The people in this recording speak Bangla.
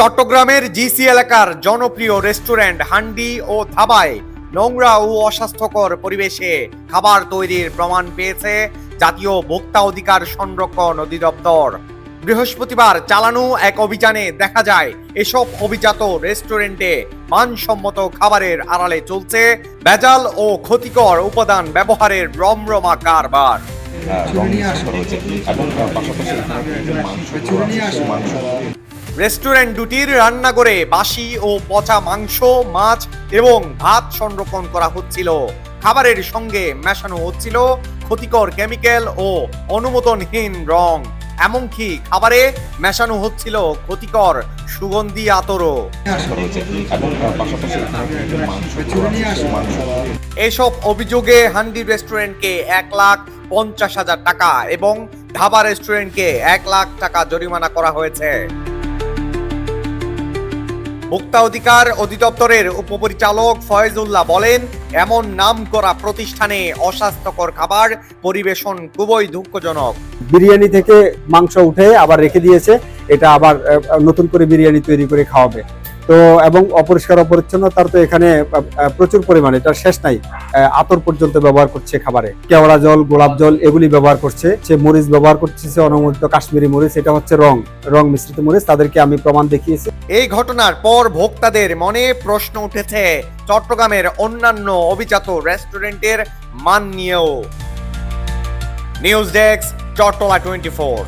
চট্টগ্রামের জিসি এলাকার জনপ্রিয় রেস্টুরেন্ট হান্ডি ও ধাবায় নোংরা ও অস্বাস্থ্যকর পরিবেশে খাবার তৈরির প্রমাণ পেয়েছে জাতীয় ভোক্তা অধিকার সংরক্ষণ অধিদপ্তর। বৃহস্পতিবার চালানো এক অভিযানে দেখা যায় এসব অভিজাত রেস্টুরেন্টে মানসম্মত খাবারের আড়ালে চলছে ভেজাল ও ক্ষতিকর উপাদান ব্যবহারের রমরমা কারবার। এবং পাশাপাশি মাংস মাংস রেস্টুরেন্ট দুটির রান্নাঘরে বাসি ও পচা মাংস, মাছ এবং ভাত সংরক্ষণ করা হচ্ছিল। খাবারের সঙ্গে মেশানো হচ্ছিল ক্ষতিকর কেমিক্যাল ও অনুমোদনহীন রং। এমনকি খাবারে মেশানো হচ্ছিল ক্ষতিকর সুগন্ধি আতরও। করা এসব অভিযোগে হান্ডি রেস্টুরেন্টকে এক লাখ পঞ্চাশ হাজার টাকা এবং ধাবা রেস্টুরেন্টকে এক লাখ টাকা জরিমানা করা হয়েছে। ভোক্তা অধিকার অধিদপ্তরের উপপরিচালক ফয়েজুল্লাহ বলেন, এমন নাম করা প্রতিষ্ঠানে অস্বাস্থ্যকর খাবার পরিবেশন খুবই দুঃখজনক। বিরিয়ানি থেকে মাংস উঠে আবার রেখে দিয়েছে, এটা আবার নতুন করে বিরিয়ানি তৈরি করে খাওয়াবে। তো, এবং অপরিষ্কার অপরিচ্ছন্নতার তো এখানে প্রচুর পরিমাণে এটার শেষ নাই। আতর পর্যন্ত ব্যবহার করছে খাবারে। কেওড়া জল, গোলাপ জল, এগুলি ব্যবহার করছে। সে মরিচ ব্যবহার করছে সে অনুমোদিত কাশ্মীরি মরিচ, এটা হচ্ছে রং রং মিশ্রিত মরিচ, তাদেরকে আমি প্রমাণ দেখিয়েছি। এই ঘটনার পর ভোক্তাদের মনে প্রশ্ন উঠেছে, চট্টগ্রামের অন্যান্য অভিজাত রেস্টুরেন্টের মান নিয়েও news desk Chattala twenty four.